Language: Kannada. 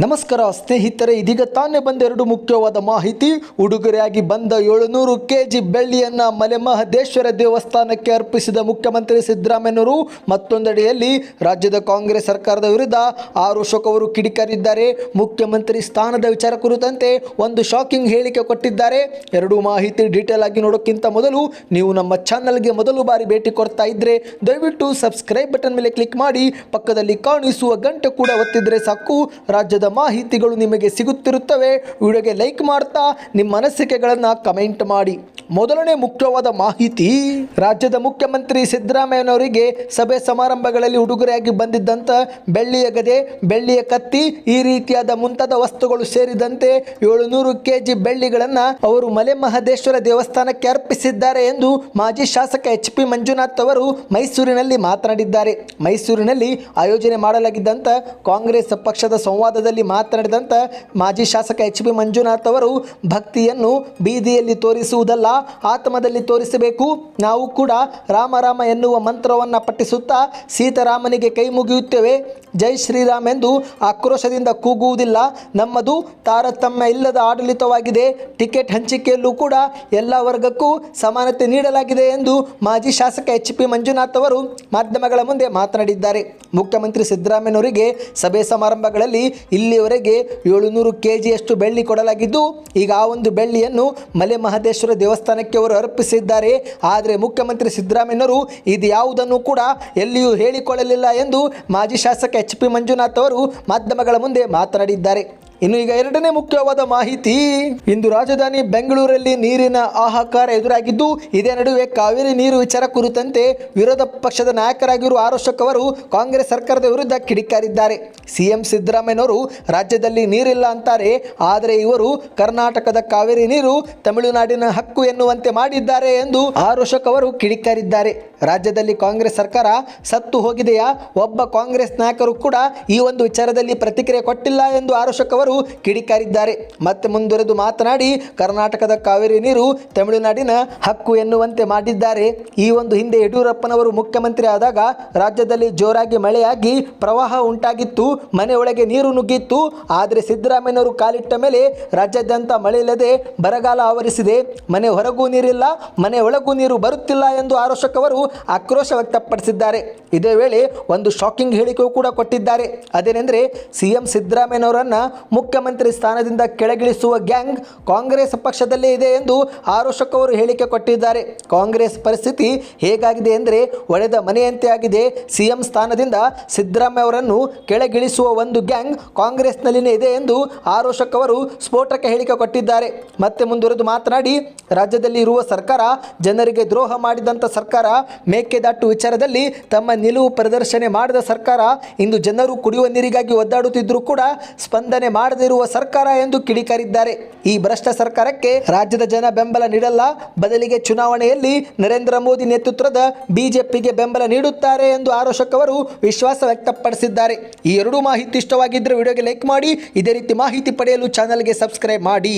ನಮಸ್ಕಾರ ಸ್ನೇಹಿತರೆ, ಇದೀಗ ತಾನೇ ಬಂದ ಎರಡು ಮುಖ್ಯವಾದ ಮಾಹಿತಿ. ಉಡುಗೊರೆಯಾಗಿ ಬಂದ ಏಳುನೂರು ಕೆ ಜಿ ಬೆಳ್ಳಿಯನ್ನ ಮಲೆಮಹದೇಶ್ವರ ದೇವಸ್ಥಾನಕ್ಕೆ ಅರ್ಪಿಸಿದ ಮುಖ್ಯಮಂತ್ರಿ ಸಿದ್ದರಾಮಯ್ಯನವರು, ಮತ್ತೊಂದೆಡೆಯಲ್ಲಿ ರಾಜ್ಯದ ಕಾಂಗ್ರೆಸ್ ಸರ್ಕಾರದ ವಿರುದ್ಧ ಆರು ಅಶೋಕ್ ಅವರು ಕಿಡಿಕಾರಿದ್ದಾರೆ. ಮುಖ್ಯಮಂತ್ರಿ ಸ್ಥಾನದ ವಿಚಾರ ಕುರಿತಂತೆ ಒಂದು ಶಾಕಿಂಗ್ ಹೇಳಿಕೆ ಕೊಟ್ಟಿದ್ದಾರೆ. ಎರಡು ಮಾಹಿತಿ ಡೀಟೇಲ್ ಆಗಿ ನೋಡೋಕ್ಕಿಂತ ಮೊದಲು ನೀವು ನಮ್ಮ ಚಾನಲ್ಗೆ ಮೊದಲು ಬಾರಿ ಭೇಟಿ ಕೊಡ್ತಾ ಇದ್ದರೆ ದಯವಿಟ್ಟು ಸಬ್ಸ್ಕ್ರೈಬ್ ಬಟನ್ ಮೇಲೆ ಕ್ಲಿಕ್ ಮಾಡಿ, ಪಕ್ಕದಲ್ಲಿ ಕಾಣಿಸುವ ಗಂಟೆ ಕೂಡ ಒತ್ತಿದ್ರೆ ಸಾಕು. ರಾಜ್ಯದ ಮಾಹಿತಿಗಳು ನಿಮಗೆ ಸಿಗುತ್ತಿರುತ್ತವೆ. ವಿಡಿಯೋಗೆ ಲೈಕ್ ಮಾಡ್ತಾ, ನಿಮ್ಮ ಅನಿಸಿಕೆಗಳನ್ನು ಕಮೆಂಟ್ ಮಾಡಿ. ಮೊದಲನೇ ಮುಖ್ಯವಾದ ಮಾಹಿತಿ, ರಾಜ್ಯದ ಮುಖ್ಯಮಂತ್ರಿ ಸಿದ್ದರಾಮಯ್ಯನವರಿಗೆ ಸಭೆ ಸಮಾರಂಭಗಳಲ್ಲಿ ಉಡುಗೊರೆಯಾಗಿ ಬಂದಿದ್ದಂಥ ಬೆಳ್ಳಿಯ ಗದೆ, ಬೆಳ್ಳಿಯ ಕತ್ತಿ, ಈ ರೀತಿಯಾದ ಮುಂತಾದ ವಸ್ತುಗಳು ಸೇರಿದಂತೆ ಏಳುನೂರು ಕೆಜಿ ಬೆಳ್ಳಿಗಳನ್ನು ಅವರು ಮಲೆ ಮಹದೇಶ್ವರ ದೇವಸ್ಥಾನಕ್ಕೆ ಅರ್ಪಿಸಿದ್ದಾರೆ ಎಂದು ಮಾಜಿ ಶಾಸಕ ಎಚ್ ಪಿ ಮಂಜುನಾಥ್ ಅವರು ಮೈಸೂರಿನಲ್ಲಿ ಮಾತನಾಡಿದ್ದಾರೆ. ಮೈಸೂರಿನಲ್ಲಿ ಆಯೋಜನೆ ಮಾಡಲಾಗಿದ್ದಂಥ ಕಾಂಗ್ರೆಸ್ ಪಕ್ಷದ ಸಂವಾದದಲ್ಲಿ ಮಾತನಾಡಿದಂಥ ಮಾಜಿ ಶಾಸಕ ಎಚ್ ಬಿ ಮಂಜುನಾಥ್ ಅವರು, ಭಕ್ತಿಯನ್ನು ಬೀದಿಯಲ್ಲಿ ತೋರಿಸುವುದಲ್ಲ, ಆತ್ಮದಲ್ಲಿ ತೋರಿಸಬೇಕು. ನಾವು ಕೂಡ ರಾಮ ರಾಮ ಎನ್ನುವ ಮಂತ್ರವನ್ನು ಪಠಿಸುತ್ತಾ ಸೀತಾರಾಮನಿಗೆ ಕೈ ಮುಗಿಯುತ್ತೇವೆ. ಜೈ ಶ್ರೀರಾಮ್ ಎಂದು ಆಕ್ರೋಶದಿಂದ ಕೂಗುವುದಿಲ್ಲ. ನಮ್ಮದು ತಾರತಮ್ಯ ಇಲ್ಲದ ಆಡಳಿತವಾಗಿದೆ. ಟಿಕೆಟ್ ಹಂಚಿಕೆಯಲ್ಲೂ ಕೂಡ ಎಲ್ಲ ವರ್ಗಕ್ಕೂ ಸಮಾನತೆ ನೀಡಲಾಗಿದೆ ಎಂದು ಮಾಜಿ ಶಾಸಕ ಎಚ್ ಪಿ ಮಂಜುನಾಥ್ ಅವರು ಮಾಧ್ಯಮಗಳ ಮುಂದೆ ಮಾತನಾಡಿದ್ದಾರೆ. ಮುಖ್ಯಮಂತ್ರಿ ಸಿದ್ದರಾಮಯ್ಯನವರಿಗೆ ಸಭೆ ಸಮಾರಂಭಗಳಲ್ಲಿ ಇಲ್ಲಿಯವರೆಗೆ ಏಳುನೂರು ಕೆ ಜಿಯಷ್ಟು ಬೆಳ್ಳಿ ಕೊಡಲಾಗಿದ್ದು, ಈಗ ಆ ಒಂದು ಬೆಳ್ಳಿಯನ್ನು ಮಲೆ ಮಹದೇಶ್ವರ ದೇವಸ್ಥಾನಕ್ಕೆ ಅವರು ಅರ್ಪಿಸಿದ್ದಾರೆ. ಆದರೆ ಮುಖ್ಯಮಂತ್ರಿ ಸಿದ್ದರಾಮಯ್ಯನವರು ಇದು ಯಾವುದನ್ನು ಕೂಡ ಎಲ್ಲಿಯೂ ಹೇಳಿಕೊಳ್ಳಲಿಲ್ಲ ಎಂದು ಮಾಜಿ ಶಾಸಕ ಎಚ್ ಪಿ ಮಂಜುನಾಥ್ ಅವರು ಮಾಧ್ಯಮಗಳ ಮುಂದೆ ಮಾತನಾಡಿದ್ದಾರೆ. ಇನ್ನು ಈಗ ಎರಡನೇ ಮುಖ್ಯವಾದ ಮಾಹಿತಿ. ಇಂದು ರಾಜಧಾನಿ ಬೆಂಗಳೂರಲ್ಲಿ ನೀರಿನ ಆಹಾಕಾರ ಎದುರಾಗಿದ್ದು, ಇದೇ ನಡುವೆ ಕಾವೇರಿ ನೀರು ವಿಚಾರ ಕುರಿತಂತೆ ವಿರೋಧ ಪಕ್ಷದ ನಾಯಕರಾಗಿರುವ ಆರೋಶಕ್ ಅವರು ಕಾಂಗ್ರೆಸ್ ಸರ್ಕಾರದ ವಿರುದ್ಧ ಕಿಡಿಕಾರಿದ್ದಾರೆ. ಸಿಎಂ ಸಿದ್ದರಾಮಯ್ಯನವರು ರಾಜ್ಯದಲ್ಲಿ ನೀರಿಲ್ಲ ಅಂತಾರೆ, ಆದರೆ ಇವರು ಕರ್ನಾಟಕದ ಕಾವೇರಿ ನೀರು ತಮಿಳುನಾಡಿನ ಹಕ್ಕು ಎನ್ನುವಂತೆ ಮಾಡಿದ್ದಾರೆ ಎಂದು ಆರೋಶಕ್ ಅವರು ಕಿಡಿಕಾರಿದ್ದಾರೆ. ರಾಜ್ಯದಲ್ಲಿ ಕಾಂಗ್ರೆಸ್ ಸರ್ಕಾರ ಸತ್ತು ಹೋಗಿದೆಯಾ? ಒಬ್ಬ ಕಾಂಗ್ರೆಸ್ ನಾಯಕರು ಕೂಡ ಈ ಒಂದು ವಿಚಾರದಲ್ಲಿ ಪ್ರತಿಕ್ರಿಯೆ ಕೊಟ್ಟಿಲ್ಲ ಎಂದು ಆರೋಶಕ್ ಅವರು ಕಿಡಿಕಾರಿದ್ದಾರೆ. ಮತ್ತೆ ಮುಂದುವರೆದು ಮಾತನಾಡಿ, ಕರ್ನಾಟಕದ ಕಾವೇರಿ ನೀರು ತಮಿಳುನಾಡಿನ ಹಕ್ಕು ಎನ್ನುವಂತೆ ಮಾಡಿದ್ದಾರೆ. ಈ ಒಂದು ಹಿಂದೆ ಯಡಿಯೂರಪ್ಪನವರು ಮುಖ್ಯಮಂತ್ರಿ ಆದಾಗ ರಾಜ್ಯದಲ್ಲಿ ಜೋರಾಗಿ ಮಳೆಯಾಗಿ ಪ್ರವಾಹ ಉಂಟಾಗಿತ್ತು ಮನೆಯೊಳಗೆ ನೀರು ನುಗ್ಗಿತ್ತು. ಆದರೆ ಸಿದ್ದರಾಮಯ್ಯನವರು ಕಾಲಿಟ್ಟ ಮೇಲೆ ರಾಜ್ಯಾದ್ಯಂತ ಮಳೆ ಇಲ್ಲದೆ ಬರಗಾಲ ಆವರಿಸಿದೆ. ಮನೆ ಹೊರಗೂ ನೀರಿಲ್ಲ, ಮನೆ ಒಳಗೂ ನೀರು ಬರುತ್ತಿಲ್ಲ ಎಂದು ಆರೋಷಕವರು ಆಕ್ರೋಶ ವ್ಯಕ್ತಪಡಿಸಿದ್ದಾರೆ. ಇದೇ ವೇಳೆ ಒಂದು ಶಾಕಿಂಗ್ ಹೇಳಿಕೆಯೂ ಕೂಡ ಕೊಟ್ಟಿದ್ದಾರೆ. ಅದೇನೆಂದರೆ, ಸಿಎಂ ಸಿದ್ದರಾಮಯ್ಯನವರನ್ನ ಮುಖ್ಯಮಂತ್ರಿ ಸ್ಥಾನದಿಂದ ಕೆಳಗಿಳಿಸುವ ಗ್ಯಾಂಗ್ ಕಾಂಗ್ರೆಸ್ ಪಕ್ಷದಲ್ಲೇ ಇದೆ ಎಂದು ಆರೋಶಕ್ ಅವರು ಹೇಳಿಕೆ ಕೊಟ್ಟಿದ್ದಾರೆ. ಕಾಂಗ್ರೆಸ್ ಪರಿಸ್ಥಿತಿ ಹೇಗಾಗಿದೆ ಎಂದರೆ ಒಡೆದ ಮನೆಯಂತೆ ಆಗಿದೆ. ಸಿಎಂ ಸ್ಥಾನದಿಂದ ಸಿದ್ದರಾಮಯ್ಯ ಅವರನ್ನು ಕೆಳಗಿಳಿಸುವ ಒಂದು ಗ್ಯಾಂಗ್ ಕಾಂಗ್ರೆಸ್ನಲ್ಲಿನೇ ಇದೆ ಎಂದು ಆರೋಶಕ್ ಅವರು ಸ್ಫೋಟಕ ಹೇಳಿಕೆ ಕೊಟ್ಟಿದ್ದಾರೆ. ಮತ್ತೆ ಮುಂದುವರೆದು ಮಾತನಾಡಿ, ರಾಜ್ಯದಲ್ಲಿ ಇರುವ ಸರ್ಕಾರ ಜನರಿಗೆ ದ್ರೋಹ ಮಾಡಿದಂಥ ಸರ್ಕಾರ ಮೇಕೆದಾಟು ವಿಚಾರದಲ್ಲಿ ತಮ್ಮ ನಿಲುವು ಪ್ರದರ್ಶನೆ ಮಾಡಿದ ಸರ್ಕಾರ ಇಂದು ಜನರು ಕುಡಿಯುವ ನೀರಿಗಾಗಿ ಒದ್ದಾಡುತ್ತಿದ್ದರೂ ಕೂಡ ಸ್ಪಂದನೆ ಮಾಡದಿರುವ ಸರ್ಕಾರ ಎಂದು ಕಿಡಿಕಾರಿದ್ದಾರೆ. ಈ ಭ್ರಷ್ಟ ಸರ್ಕಾರಕ್ಕೆ ರಾಜ್ಯದ ಜನ ಬೆಂಬಲ ನೀಡಲ್ಲ. ಬದಲಿಗೆ ಚುನಾವಣೆಯಲ್ಲಿ ನರೇಂದ್ರ ಮೋದಿ ನೇತೃತ್ವದ ಬಿಜೆಪಿಗೆ ಬೆಂಬಲ ನೀಡುತ್ತಾರೆ ಎಂದು ಆರೋಶಕ್ ಅವರು ವಿಶ್ವಾಸ ವ್ಯಕ್ತಪಡಿಸಿದ್ದಾರೆ. ಈ ಎರಡೂ ಮಾಹಿತಿ ಇಷ್ಟವಾಗಿದ್ದರೆ ವಿಡಿಯೋಗೆ ಲೈಕ್ ಮಾಡಿ. ಇದೇ ರೀತಿ ಮಾಹಿತಿ ಪಡೆಯಲು ಚಾನಲ್ಗೆ ಸಬ್ಸ್ಕ್ರೈಬ್ ಮಾಡಿ.